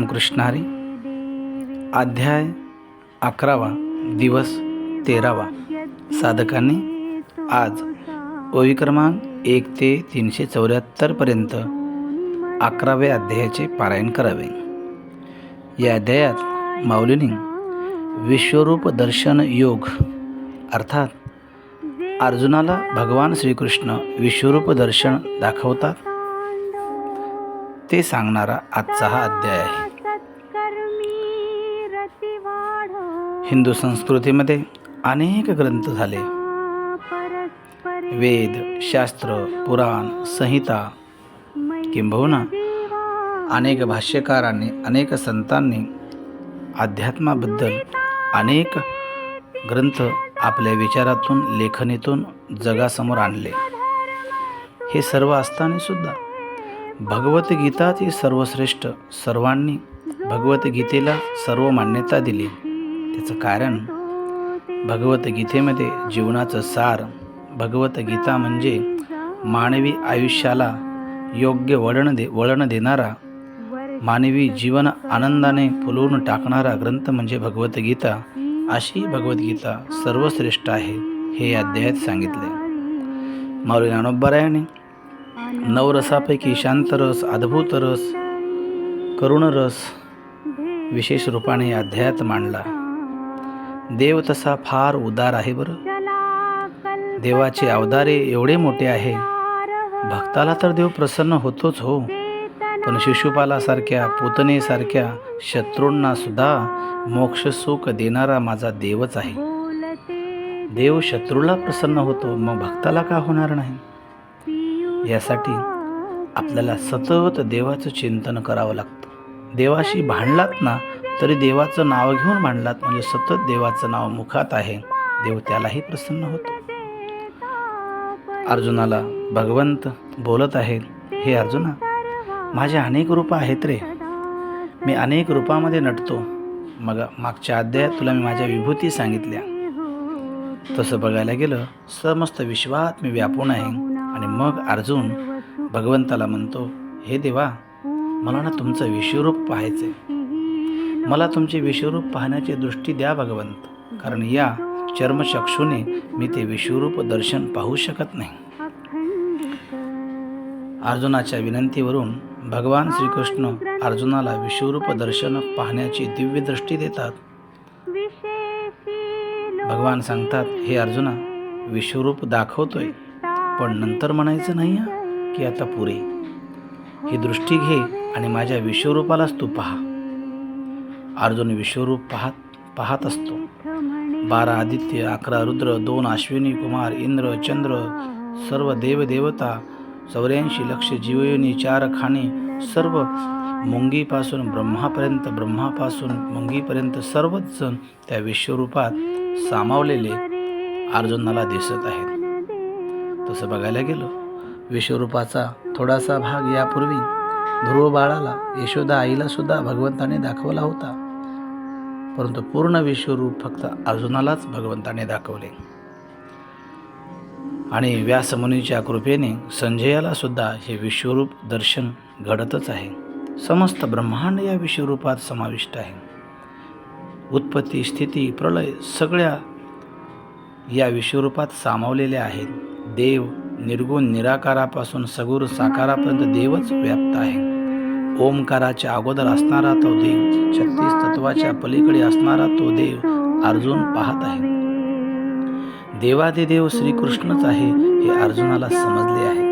रामकृष्णारी अध्याय अकरावा दिवस तेरावा. साधकांनी आज ओवी क्रमांक एक ते तीनशे चौऱ्याहत्तरपर्यंत अकराव्या अध्यायाचे पारायण करावे. या अध्यायात माऊलींनी विश्वरूप दर्शन योग अर्थात अर्जुनाला भगवान श्रीकृष्ण विश्वरूप दर्शन दाखवतात. ते सांगणारा आजचा हा अध्याय आहे. हिंदू संस्कृतीमध्ये अनेक ग्रंथ झाले. वेद शास्त्र पुराण संहिता किंबहुना अनेक भाष्यकारांनी अनेक संतांनी अध्यात्माबद्दल अनेक ग्रंथ आपल्या विचारातून लेखणीतून जगासमोर आणले. हे सर्व असताना सुद्धा भगवद्गीता ती सर्वश्रेष्ठ. सर्वांनी भगवद्गीतेला सर्व मान्यता दिली. त्याचं कारण भगवद्गीतेमध्ये जीवनाचं सार भगवद्गीता म्हणजे मानवी आयुष्याला योग्य वळण दे वळण देणारा मानवी जीवन आनंदाने फुलवून टाकणारा ग्रंथ म्हणजे भगवद्गीता. अशी भगवद्गीता सर्वश्रेष्ठ आहे हे या अध्यायात सांगितले माऊली नानोबरायाने नवरसापैकी शांतरस अद्भुत रस करुण रस विशेष रूपाने अध्यायात मांडला. देव तसा फार उदार आहे बरं. देवाचे अवदारे एवढे मोठे आहे. भक्ताला तर देव प्रसन्न होतोच हो. पण शिशुपालासारख्या पुतनेसारख्या शत्रूंना सुद्धा मोक्ष सुख देणारा माझा देवच आहे. देव शत्रूला प्रसन्न होतो मग भक्ताला का होणार नाही? यासाठी आपल्याला सतत देवाचं चिंतन करावं लागतं. देवाशी भांडलात ना तरी देवाचं नाव घेऊन भांडलात म्हणजे सतत देवाचं नाव मुखात आहे. देव त्यालाही प्रसन्न होतो. अर्जुनाला भगवंत बोलत आहेत हे अर्जुना माझे अनेक रूपं आहेत रे. मी अनेक रूपामध्ये नटतो. मग मागच्या अध्यायात तुला मी माझ्या विभूती सांगितल्या. तसं बघायला गेलं समस्त विश्वात मी व्यापून आहे. आणि मग अर्जुन भगवंताला म्हणतो हे देवा मला ना तुमचं विश्वरूप पाहायचं मला तुमचे विश्वरूप पाहण्याची दृष्टी द्या भगवंत कारण या चर्मचक्षुने मी ते विश्वरूप दर्शन पाहू शकत नाही. अर्जुनाच्या विनंतीवरून भगवान श्रीकृष्ण अर्जुनाला विश्वरूप दर्शन पाहण्याची दिव्य दृष्टी देतात. भगवान सांगतात हे अर्जुना विश्वरूप दाखवतोय. पण नंतर म्हणायचं नाही की आता पुरे. ही दृष्टी घे आणि माझ्या विश्वरूपालाच तू पहा. अर्जुन विश्वरूप पाहत पाहत असतो. बारा आदित्य अकरा रुद्र दोन अश्विनी कुमार इंद्र चंद्र सर्व देवदेवता चौऱ्याऐंशी लक्ष जीवयोनी चार खाणी सर्व मुंगीपासून ब्रह्मापर्यंत ब्रह्मापासून मुंगीपर्यंत सर्वच जण त्या विश्वरूपात सामावलेले अर्जुनाला दिसत आहेत. तसं बघायला गेलो विश्वरूपाचा थोडासा भाग यापूर्वी ध्रुव बाळाला यशोदा आईला सुद्धा भगवंताने दाखवला होता. परंतु पूर्ण विश्वरूप फक्त अर्जुनालाच भगवंताने दाखवले. आणि व्यासमुनीच्या कृपेने संजयाला सुद्धा हे विश्वरूप दर्शन घडतच आहे. समस्त ब्रह्मांड या विश्वरूपात समाविष्ट आहे. उत्पत्ती स्थिती प्रलय सगळ्या या विश्वरूपात सामावलेल्या आहेत. देव निर्गुण निराकारापासून सगुर साकारापर्यंत देवच व्याप्त आहे. ओमकाराच्या अगोदर असणारा तो देव छत्तीस तत्वाच्या पलीकडे असणारा तो देव अर्जुन पाहत आहे. देवादिदेव श्रीकृष्णच आहे हे अर्जुनाला समजले आहे.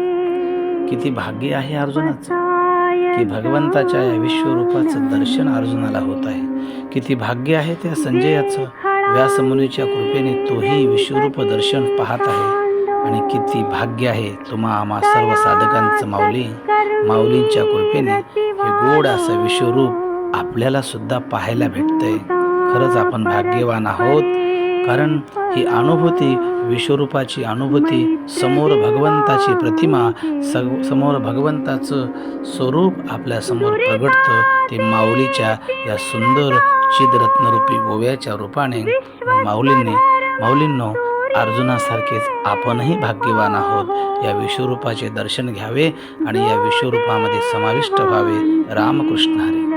किती भाग्य आहे अर्जुनाचं. की भगवंताच्या या विश्वरूपाचं दर्शन अर्जुनाला होत आहे. किती भाग्य आहे त्या संजयाचं. व्यासमुनीच्या कृपेने तोही विश्वरूप दर्शन पाहत आहे. आणि किती भाग्य आहे तुम्हा आम्हा सर्व साधकांचं माऊली माऊलींच्या कृपेने हे गोड असं विश्वरूप आपल्याला सुद्धा पाहायला भेटतंय. खरंच आपण भाग्यवान आहोत कारण ही अनुभूती विश्वरूपाची अनुभूती समोर भगवंताची प्रतिमा सग समोर भगवंताचं स्वरूप आपल्यासमोर प्रगटतं ते माऊलीच्या या सुंदर चिदरत्नरूपी गोव्याच्या रूपाने माऊलींनी माऊलींनो अर्जुनासारखेच आपणही भाग्यवान आहोत. या विश्वरूपाचे दर्शन घ्यावे आणि या विश्वरूपामध्ये समाविष्ट व्हावे. रामकृष्ण हरे.